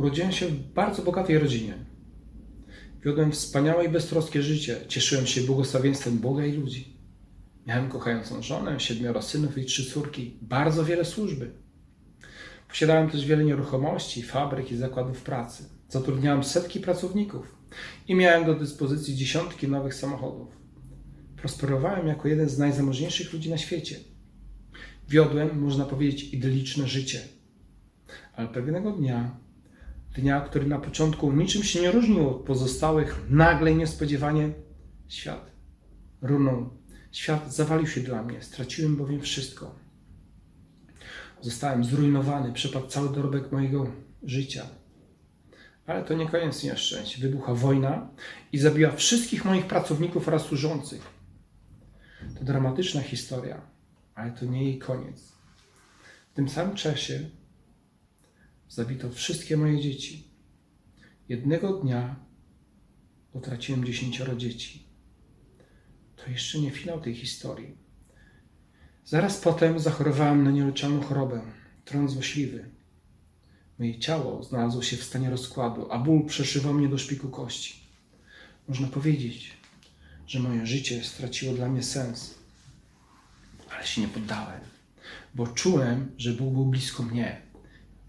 Urodziłem się w bardzo bogatej rodzinie. Wiodłem wspaniałe i beztroskie życie. Cieszyłem się błogosławieństwem Boga i ludzi. Miałem kochającą żonę, siedmioro synów i trzy córki, bardzo wiele służby. Posiadałem też wiele nieruchomości, fabryk i zakładów pracy. Zatrudniałem setki pracowników i miałem do dyspozycji dziesiątki nowych samochodów. Prosperowałem jako jeden z najzamożniejszych ludzi na świecie. Wiodłem, można powiedzieć, idyliczne życie. Ale pewnego dnia, dnia, który na początku niczym się nie różnił od pozostałych, nagle i niespodziewanie świat runął. Świat zawalił się dla mnie, straciłem bowiem wszystko. Zostałem zrujnowany, przepadł cały dorobek mojego życia. Ale to nie koniec nieszczęść. Wybucha wojna i zabiła wszystkich moich pracowników oraz służących. To dramatyczna historia, ale to nie jej koniec. W tym samym czasie zabito wszystkie moje dzieci. Jednego dnia utraciłem dziesięcioro dzieci. To jeszcze nie finał tej historii. Zaraz potem zachorowałem na nieuleczalną chorobę, tron złośliwy. Moje ciało znalazło się w stanie rozkładu, a ból przeszywał mnie do szpiku kości. Można powiedzieć, że moje życie straciło dla mnie sens. Ale się nie poddałem, bo czułem, że Bóg był blisko mnie,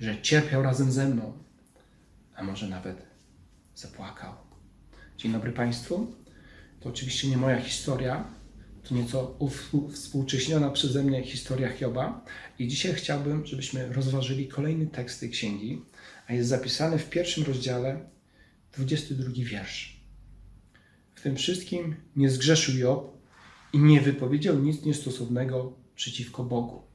że cierpiał razem ze mną, a może nawet zapłakał. Dzień dobry Państwu. To oczywiście nie moja historia, to nieco współcześniona przeze mnie historia Hioba. I dzisiaj chciałbym, żebyśmy rozważyli kolejny tekst tej księgi, a jest zapisany w pierwszym rozdziale, 22 wiersz. W tym wszystkim nie zgrzeszył Job i nie wypowiedział nic niestosownego przeciwko Bogu.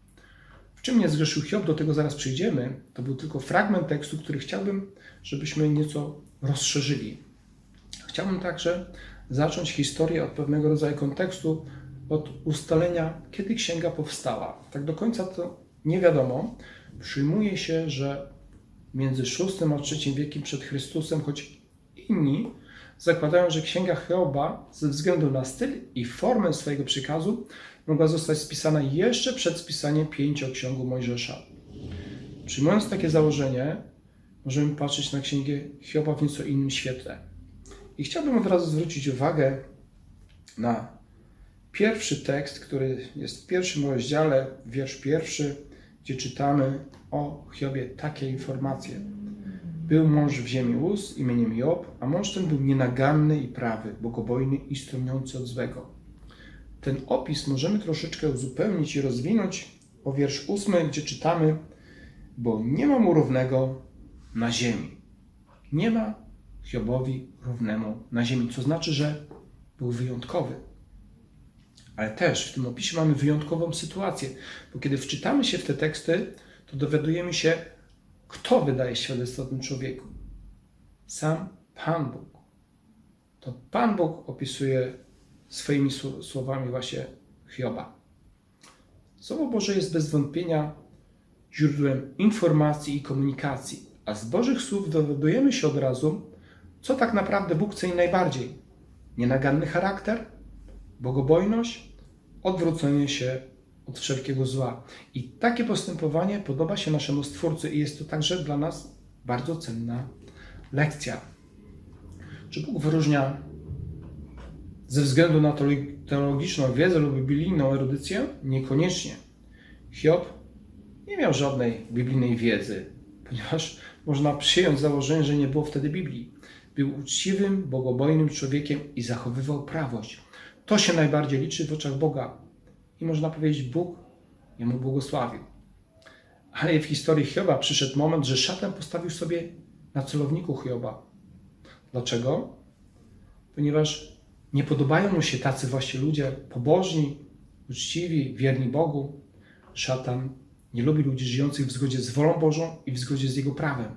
Czym nie zgrzeszył Hiob, do tego zaraz przyjdziemy. To był tylko fragment tekstu, który chciałbym, żebyśmy nieco rozszerzyli. Chciałbym także zacząć historię od pewnego rodzaju kontekstu, od ustalenia, kiedy księga powstała. Tak do końca to nie wiadomo. Przyjmuje się, że między VI a III wiekiem przed Chrystusem, choć inni zakładają, że księga Hioba ze względu na styl i formę swojego przekazu mogła zostać spisana jeszcze przed spisaniem pięcioksiągu Mojżesza. Przyjmując takie założenie, możemy patrzeć na księgę Hioba w nieco innym świetle. I chciałbym od razu zwrócić uwagę na pierwszy tekst, który jest w pierwszym rozdziale, wiersz pierwszy, gdzie czytamy o Hiobie takie informacje. Był mąż w ziemi Uz imieniem Job, a mąż ten był nienaganny i prawy, bogobojny i strumiący od złego. Ten opis możemy troszeczkę uzupełnić i rozwinąć o wiersz ósmy, gdzie czytamy, bo nie ma mu równego na ziemi. Nie ma Hiobowi równemu na ziemi, co znaczy, że był wyjątkowy. Ale też w tym opisie mamy wyjątkową sytuację, bo kiedy wczytamy się w te teksty, to dowiadujemy się, kto wydaje świadectwo o tym człowieku. Sam Pan Bóg. To Pan Bóg opisuje swoimi słowami właśnie Hioba. Słowo Boże jest bez wątpienia źródłem informacji i komunikacji, a z Bożych słów dowiadujemy się od razu, co tak naprawdę Bóg chce najbardziej. Nienaganny charakter, bogobojność, odwrócenie się od wszelkiego zła. I takie postępowanie podoba się naszemu Stwórcy i jest to także dla nas bardzo cenna lekcja. Czy Bóg wyróżnia ze względu na teologiczną wiedzę lub biblijną erudycję? Niekoniecznie. Hiob nie miał żadnej biblijnej wiedzy, ponieważ można przyjąć założenie, że nie było wtedy Biblii. Był uczciwym, bogobojnym człowiekiem i zachowywał prawość. To się najbardziej liczy w oczach Boga. I można powiedzieć, Bóg jemu błogosławił. Ale w historii Hioba przyszedł moment, że szatan postawił sobie na celowniku Hioba. Dlaczego? Ponieważ nie podobają mu się tacy właśnie ludzie pobożni, uczciwi, wierni Bogu. Szatan nie lubi ludzi żyjących w zgodzie z wolą Bożą i w zgodzie z Jego prawem.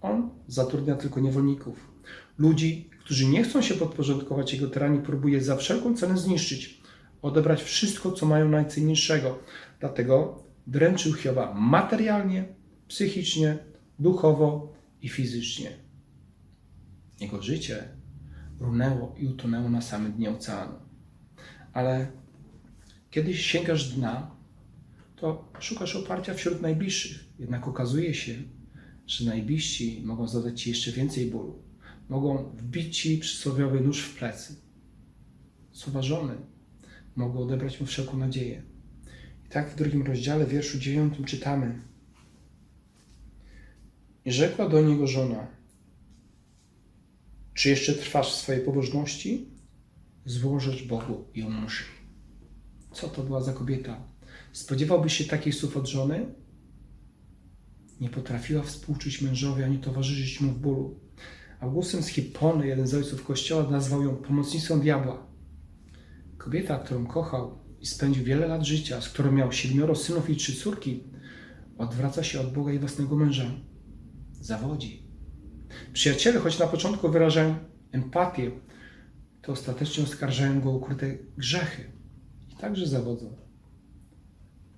On zatrudnia tylko niewolników. Ludzi, którzy nie chcą się podporządkować Jego tyranii, próbuje za wszelką cenę zniszczyć, odebrać wszystko, co mają najcenniejszego. Dlatego dręczył Hioba materialnie, psychicznie, duchowo i fizycznie. Jego życie runęło i utonęło na samym dnie oceanu. Ale kiedy sięgasz dna, to szukasz oparcia wśród najbliższych. Jednak okazuje się, że najbliżsi mogą zadać Ci jeszcze więcej bólu. Mogą wbić Ci przysłowiowy nóż w plecy. Słowa żony mogą odebrać mu wszelką nadzieję. I tak w drugim rozdziale, wierszu dziewiątym czytamy. I rzekła do niego żona, czy jeszcze trwasz w swojej pobożności? Złożesz Bogu ją mszy. Co to była za kobieta? Spodziewałbyś się takich słów od żony? Nie potrafiła współczuć mężowi ani towarzyszyć mu w bólu. Augustyn z Hipony, jeden z ojców kościoła, nazwał ją pomocnicą diabła. Kobieta, którą kochał i spędził wiele lat życia, z którą miał siedmioro synów i trzy córki, odwraca się od Boga i własnego męża. Zawodzi. Przyjaciele, choć na początku wyrażają empatię, to ostatecznie oskarżają go o ukryte grzechy i także zawodzą.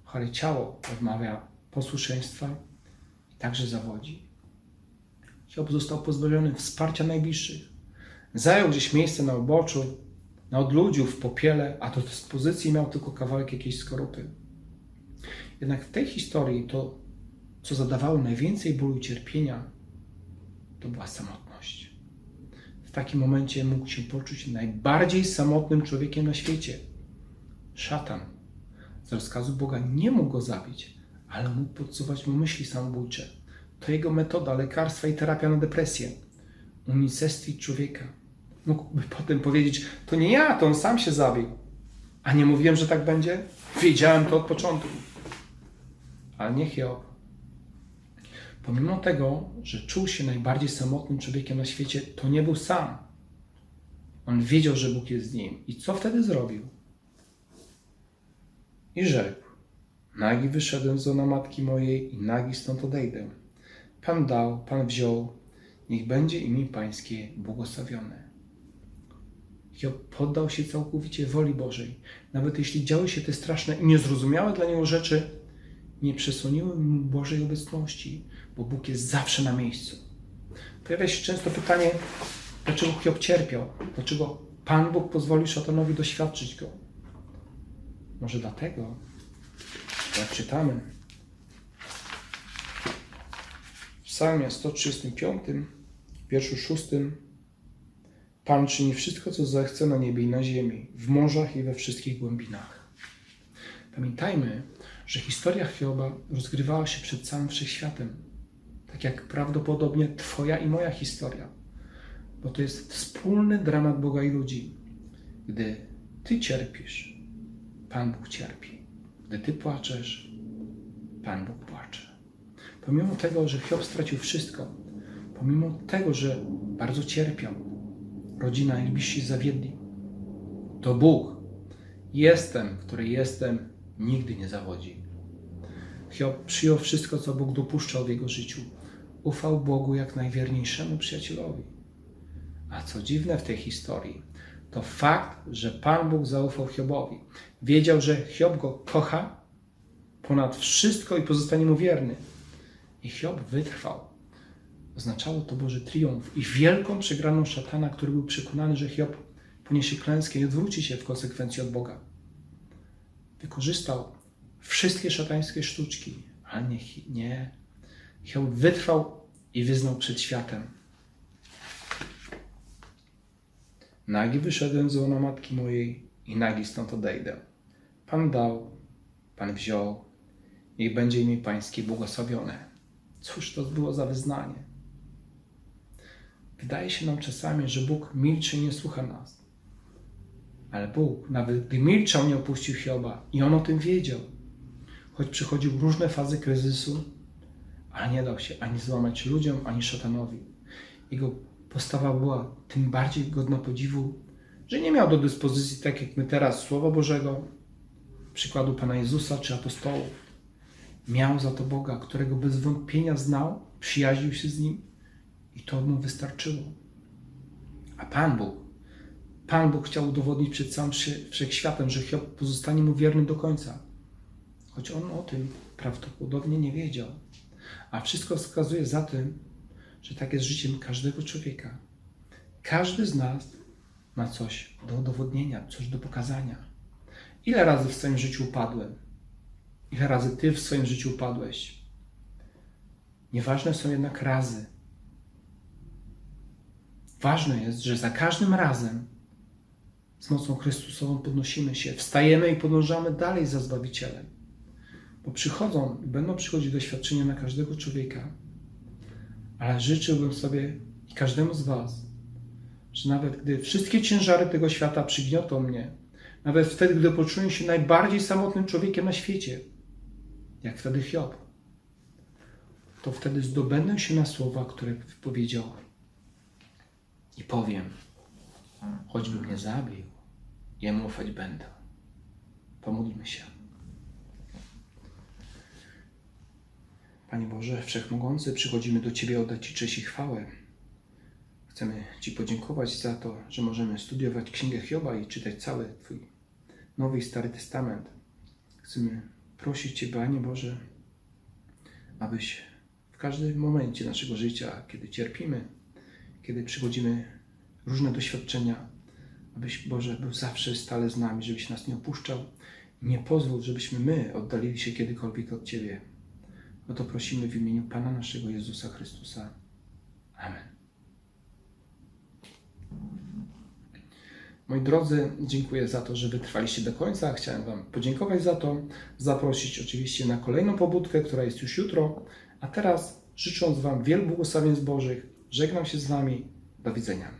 Chore ciało odmawia posłuszeństwa i także zawodzi. Hiob został pozbawiony wsparcia najbliższych. Zajął gdzieś miejsce na uboczu, na odludziu, w popiele, a do dyspozycji miał tylko kawałek jakiejś skorupy. Jednak w tej historii to, co zadawało najwięcej bólu i cierpienia, to była samotność. W takim momencie mógł się poczuć najbardziej samotnym człowiekiem na świecie. Szatan z rozkazu Boga nie mógł go zabić, ale mógł podsuwać mu myśli samobójcze. To jego metoda lekarstwa i terapia na depresję. Unicestwić człowieka. Mógłby potem powiedzieć, to nie ja, to on sam się zabił. A nie mówiłem, że tak będzie? Wiedziałem to od początku. Ale nie Hiob. Pomimo tego, że czuł się najbardziej samotnym człowiekiem na świecie, to nie był sam. On wiedział, że Bóg jest z nim. I co wtedy zrobił? I rzekł: Nagi wyszedłem z ona matki mojej i nagi stąd odejdę. Pan dał, Pan wziął, niech będzie imię Pańskie błogosławione. Hiob poddał się całkowicie woli Bożej. Nawet jeśli działy się te straszne i niezrozumiałe dla niego rzeczy, nie przesłoniły mu Bożej obecności, bo Bóg jest zawsze na miejscu. Pojawia się często pytanie, dlaczego Hiob cierpiał? Dlaczego Pan Bóg pozwolił szatanowi doświadczyć go? Może dlatego, jak czytamy w psalmie 135, wierszu 6, Pan czyni wszystko, co zechce na niebie i na ziemi, w morzach i we wszystkich głębinach. Pamiętajmy, że historia Hioba rozgrywała się przed całym wszechświatem, tak jak prawdopodobnie Twoja i moja historia, bo to jest wspólny dramat Boga i ludzi. Gdy Ty cierpisz, Pan Bóg cierpi. Gdy Ty płaczesz, Pan Bóg płacze. Pomimo tego, że Hiob stracił wszystko, pomimo tego, że bardzo cierpiał, rodzina i bliżsi zawiedli, to Bóg, jestem, który jestem, nigdy nie zawodzi. Hiob przyjął wszystko, co Bóg dopuszczał w jego życiu. Ufał Bogu jak najwierniejszemu przyjacielowi. A co dziwne w tej historii, to fakt, że Pan Bóg zaufał Hiobowi. Wiedział, że Hiob go kocha ponad wszystko i pozostanie mu wierny. I Hiob wytrwał. Oznaczało to Boży triumf i wielką przegraną szatana, który był przekonany, że Hiob poniesie klęskę i odwróci się w konsekwencji od Boga. Wykorzystał wszystkie szatańskie sztuczki, ale nie, nie. Hiob wytrwał i wyznał przed światem. Nagi wyszedłem z łona matki mojej i nagi stąd odejdę. Pan dał, Pan wziął, niech będzie imię Pańskie błogosławione. Cóż to było za wyznanie? Wydaje się nam czasami, że Bóg milczy i nie słucha nas. Ale Bóg, nawet gdy milczał, nie opuścił Hioba i on o tym wiedział. Choć przychodził różne fazy kryzysu, ale nie dał się ani złamać ludziom, ani szatanowi. Jego postawa była tym bardziej godna podziwu, że nie miał do dyspozycji, tak jak my teraz, Słowa Bożego, przykładu Pana Jezusa czy apostołów. Miał za to Boga, którego bez wątpienia znał, przyjaźnił się z nim i to mu wystarczyło. A Pan Bóg, Pan Bóg chciał udowodnić przed całym wszechświatem, że Hiob pozostanie mu wierny do końca. Choć on o tym prawdopodobnie nie wiedział. A wszystko wskazuje za tym, że tak jest życiem każdego człowieka. Każdy z nas ma coś do udowodnienia, coś do pokazania. Ile razy w swoim życiu upadłem? Ile razy ty w swoim życiu upadłeś? Nieważne są jednak razy. Ważne jest, że za każdym razem z mocą Chrystusową podnosimy się, wstajemy i podążamy dalej za Zbawicielem. Bo przychodzą i będą przychodzić doświadczenia na każdego człowieka, ale życzyłbym sobie i każdemu z Was, że nawet gdy wszystkie ciężary tego świata przygniotą mnie, nawet wtedy, gdy poczuję się najbardziej samotnym człowiekiem na świecie, jak wtedy Hiob, to wtedy zdobędę się na słowa, które wypowiedział i powiem, choćby mnie zabił, jemu ufać będę. Pomódlmy się. Panie Boże, Wszechmogący, przychodzimy do Ciebie oddać Ci cześć i chwałę. Chcemy Ci podziękować za to, że możemy studiować Księgę Hioba i czytać cały Twój Nowy i Stary Testament. Chcemy prosić Cię, Panie Boże, abyś w każdym momencie naszego życia, kiedy cierpimy, kiedy przychodzimy różne doświadczenia, abyś Boże był zawsze stale z nami, żebyś nas nie opuszczał. Nie pozwól, żebyśmy my oddalili się kiedykolwiek od Ciebie. O to prosimy w imieniu Pana naszego Jezusa Chrystusa. Amen. Moi drodzy, dziękuję za to, że wytrwaliście do końca. Chciałem Wam podziękować za to, zaprosić oczywiście na kolejną pobudkę, która jest już jutro. A teraz, życząc Wam wielu błogosławieństw Bożych, żegnam się z Wami. Do widzenia.